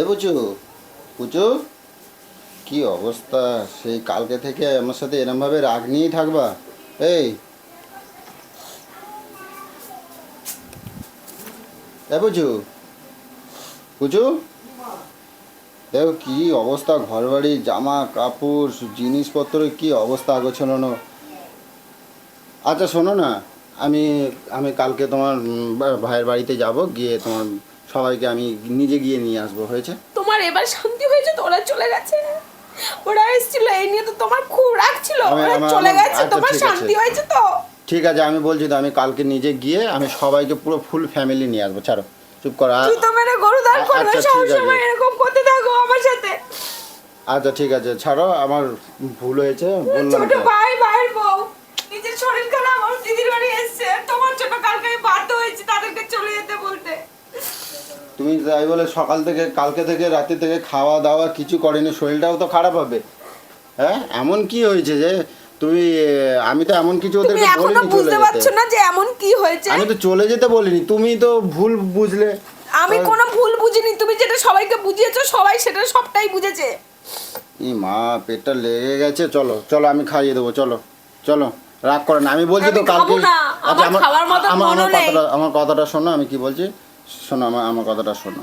এ বুঝু পুচু কি অবস্থা? সেই কালকে থেকে আমার সাথে এরমভাবে রাগ নিয়েই থাকবা? এই। বুঝু পুচু দেখো কি অবস্থা ঘর বাড়ি জামা, কাপড় জিনিসপত্র কি অবস্থা গোছানো আচ্ছা শোনো না। আমি আমি কালকে তোমার ভাইয়ের বাড়িতে যাব গিয়ে তোমার সবাইকে আমি নিজে গিয়ে নিয়ে আসব হয়েছে? তোমার এবার শান্তি হয়েছে? তো ওরা চলে গেছে। ওরা এসেছিল এই নিয়ে তো তোমার খুব রাগ ছিল। ওরা চলে গেছে আচ্ছা, তোমার। শান্তি হয়েছে তো? ঠিক আছে আমি বলছি তো আমি কালকে নিজে গিয়ে আমি সবাইকে পুরো ফুল ফ্যামিলি নিয়ে আসব ছাড়ো চুপ করো তুই তো মেরে গরু দান আ- করবে আচ্ছা, ঠিক সব আছে। সময় এরকম করতে থাকো আমার সাথে। আচ্ছা ঠিক আছে ছাড়ো আমার ভুল হয়েছে বললাম ছোট ভাই ভাইয়ের বউ। নিজের শরীর খারাপ আমার দিদির বাড়ি এসছে। তোমার জন্য কালকে আমি বাধ্য হয়েছি তাদেরকে চলে যেতে বলতে। তুমি তাই বলে সকাল থেকে কালকে থেকে রাতে থেকে খাওয়া দাওয়া কিছু করেনি শরীরটাও তো খারাপ হবে। হ্যাঁ? এমন কি হয়েছে যে তুমি আমি তো এমন কিছু ওদেরকে বলিনি বুঝতে পারছ না যে এমন কি হয়েছে? আমি তো চলে যেতে বলিনি তুমি তো ভুল বুঝলে। আমি কোনো ভুল বুঝিনি তুমি যেটা সবাইকে বুঝিয়েছো সবাই সেটা সবটাই বুঝেছে। ই মা পেটটা লেগে গেছে চলো চলো আমি খাইয়ে দেবো চলো চলো। রাগ করে না। আমি বলছি তো কালকে আচ্ছা আমার আমার আমার কথাটা আমার কথাটা শোনো আমি কি বলছি? শোনো আমার আমার কথাটা শোনো।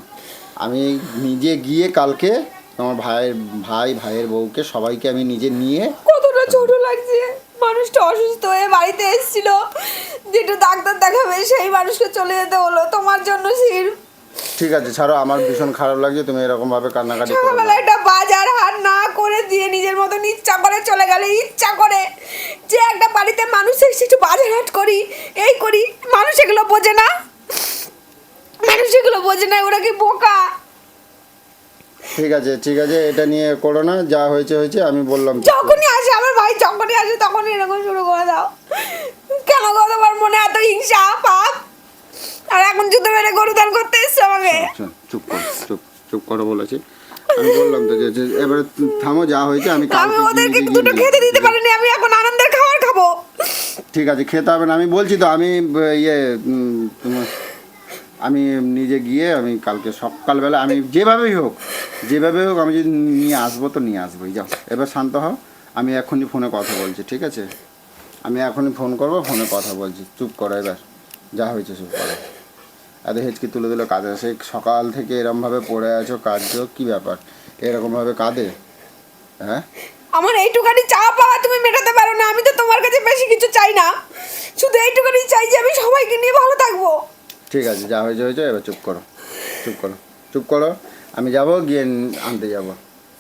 আমি নিজে গিয়ে কালকে তোমার ভাইয়ের ভাই ভাইয়ের বউকে সবাইকে আমি নিজে নিয়ে কতটা ছোট লাগছে। মানুষটা অসুস্থ হয়ে বাড়িতে এসেছিল। যেটা ডাক্তার দেখাবে সেই মানুষকে চলে যেতে হলো। তোমার জন্য সির ঠিক আছে ছাড়ো আমার ভীষণ খারাপ লাগছে তুমি এরকম ভাবে কান্নাকাটি করো না। একটা বাজার হাট না করে দিয়ে নিজের মতন ইচ্ছা করে চলে গেলে ইচ্ছা করে যে একটা বাড়িতে মানুষ এসে একটু বাজার হাট করি এই করি মানুষ এগুলো বোঝে না মানুষ এগুলো বোঝে না ওরা কি বোকা ঠিক আছে ঠিক আছে এটা নিয়ে করো না যা হয়েছে হয়েছে আমি বললাম তো। যখনই আসে আমার ভাই যখনই আসে তখনই এরকম শুরু করে দাও কেন গো তোমার মনে এত হিংসা পাপ আর এখন যুদ্ধ মেরে গরু দান করতে এসছো আমাকে। চুপ, করো চুপ চুপ করো বলেছি। আমি বললাম তো যে এবারে থামো যা হয়েছে আমি আমি ওদেরকে দুটো খেতে দিতে পারিনি আমি এখন আনন্দের খাবার খাব। ঠিক আছে খেতে হবে না আমি বলছি তো আমি ইয়ে তোমার আমি নিজে গিয়ে আমি কালকে সকালবেলা আমি যেভাবেই হোক যেভাবে হোক আমি যদি নিয়ে আসব তো নিয়ে আসবোই যাও। এবার শান্ত হও আমি এখনই ফোনে কথা বলছি ঠিক আছে? আমি এখনই ফোন করব ফোনে কথা বলছি চুপ করো এবার যা হয়েছে চুপ করো। এত হেঁচকি তুলে দিল কাঁদে। সেই সকাল থেকে এরমভাবে পড়ে আছো কাঁদছো? কি ব্যাপার? এরকমভাবে কাঁদে? হ্যাঁ? আমার এইটুখানি চা পাওয়া তুমি মেটাতে পারো না আমি তো তোমার কাছে বেশি কিছু চাই না। শুধু এইটুখানি চাই যে আমি সবাইকে নিয়ে ভালো থাকব। ঠিক আছে যা হয়েছে হয়েছে এবার চুপ করো। চুপ করো। চুপ করো। আমি যাব গিয়ে আনতে যাব।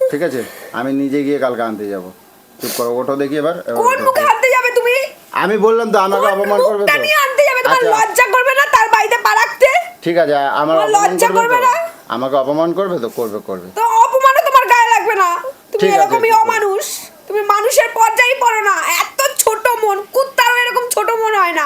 ঠিক আছে? আমি নিজে গিয়ে কালকে আনতে যাব। চুপ করো ওঠো দেখি এবার। এবার কোন মুখে আনতে যাবে তুমি? আমি বললাম তো আমাকে অপমান করবে তো। আনতে যাবে? তোমার আচ্ছা, লজ্জা করবে না তার বাড়িতে পা রাখতে ঠিক আছে আমার লজ্জা করবে না? আমাকে অপমান করবে তো? করবে করবে। তো অপমানও তোমার গায়ে লাগবে না। তুমি এরকমই অমানুষ। তুমি মানুষের পর্যায়ে পড়ো না। এত ছোট মন কুত্তারও এরকম ছোট মন হয় না।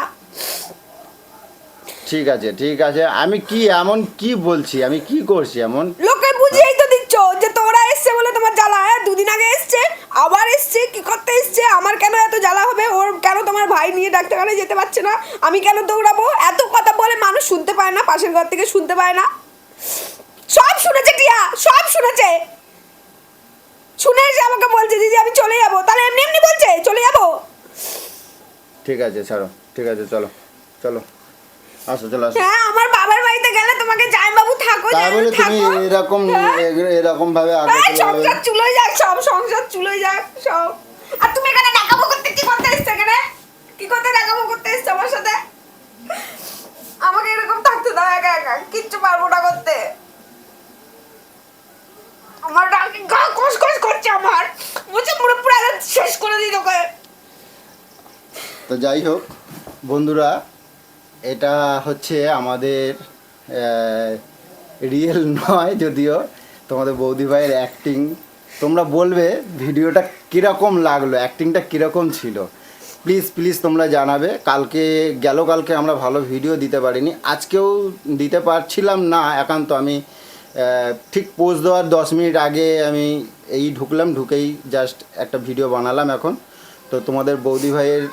ঠিক আছে ঠিক আছে। আমি কি এমন কি বলছি? আমি কি করছি এমন? লোকে বুঝিয়েই তো দিচ্ছ যে তোরা এসছে বলে তোমার জ্বালা হ্যাঁ? দুদিন আগে এসছে আবার এসছে কি করতে এসছে? আমার কেন এত জ্বালা হবে? ওর কেন তোমার ভাই নিয়ে ডাক্তারখানায় যেতে পারছে না? আমি কেন দৌড়াবো? এত কথা বলে মানুষ শুনতে পায় না পাশের ঘর থেকে শুনতে পায় না। সব শুনেছে টিয়া সব শুনেছে। শুনে এসে আমাকে বলছে দিদি আমি চলে যাব। তাহলে এমনি এমনি বলছে চলে যাব? ঠিক আছে ছাড়ো। ঠিক আছে চলো। চলো। আসো চলো আসো। হ্যাঁ আমার বাবার বাড়িতে গেলে তোমাকে জামাইবাবু থাকো তুমি এরকম হ্যাঁ? এরকম ভাবে আগে সংসার যাক সব সংসার যাক সব। আর তুমি এখানে দেখাবো করতে কি করতে এসছো এখানে? কি করতে দেখাবো করতে এসছো আমার সাথে? আমাকে এরকম থাকতে দাও একা একা কিচ্ছু পারব না করতে। আমার ডাকে গা কস করছে আমার। মুছে পুরো পুরো শেষ করে দিই তোকে। তো যাই হোক বন্ধুরা এটা হচ্ছে আমাদের রিয়েল নয় যদিও, তোমাদের বৌদি ভাইয়ের অ্যাক্টিং তোমরা বলবে ভিডিওটা কীরকম লাগল অ্যাক্টিংটা কীরকম ছিল। প্লিজ প্লিজ তোমরা জানাবে। কালকে, গেল কালকে আমরা ভালো ভিডিও দিতে পারিনি। আজকেও দিতে পারছিলাম না, একান্ত আমি ঠিক পোস্ট দেওয়ার দশ মিনিট আগে আমি এই ঢুকলাম, ঢুকেই জাস্ট একটা ভিডিও বানালাম এখন। তো তোমাদের বৌদি ভাইয়ের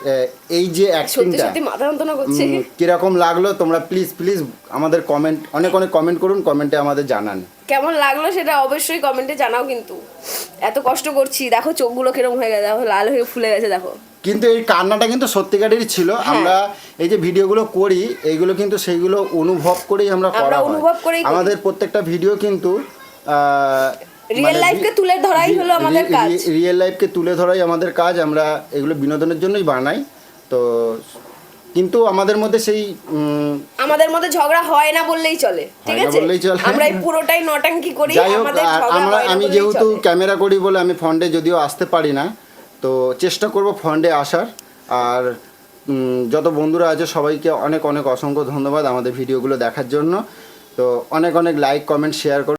এই যে অ্যাক্টিংটা কীরকম লাগল তোমরা প্লিজ প্লিজ আমাদের কমেন্ট অনেক অনেক কমেন্ট করুন কমেন্টে আমাদের জানান কেমন লাগল সেটা অবশ্যই কমেন্টে জানাও কিন্তু এত কষ্ট করছি দেখো চোখগুলো কীরকম হয়ে গেছে দেখো লাল হয়ে ফুলে গেছে দেখো কিন্তু এই কান্নাটা কিন্তু সত্যিকারেরই ছিল হ্যাঁ। আমরা এই যে ভিডিওগুলো করি এইগুলো কিন্তু সেইগুলো অনুভব করেই আমরা করা হয়। অনুভব করেই করি। আমাদের প্রত্যেকটা ভিডিও কিন্তু রিয়েল লাইফকে তুলে ধরাই হলো আমাদের কাজ। রিয়েল লাইফকে তুলে ধরাই আমাদের কাজ আমরা এগুলো বিনোদনের জন্যই বানাই। তো কিন্তু আমাদের মধ্যে সেই আমাদের মধ্যে ঝগড়া হয় না বললেই চলে ঠিক আছে? বললেই চলে। আমরা এই পুরোটাই নটাঙ্কি করি আমাদের আমরা আমি যেহেতু ক্যামেরা করি বলে আমি ফন্ডে যদিও আসতে পারি না তো চেষ্টা করব ফন্ডে আসার। আর যত বন্ধুরা আছে সবাইকে অনেক অনেক অসংখ্য ধন্যবাদ আমাদের ভিডিওগুলো দেখার জন্য। তো অনেক অনেক লাইক কমেন্ট শেয়ার করুন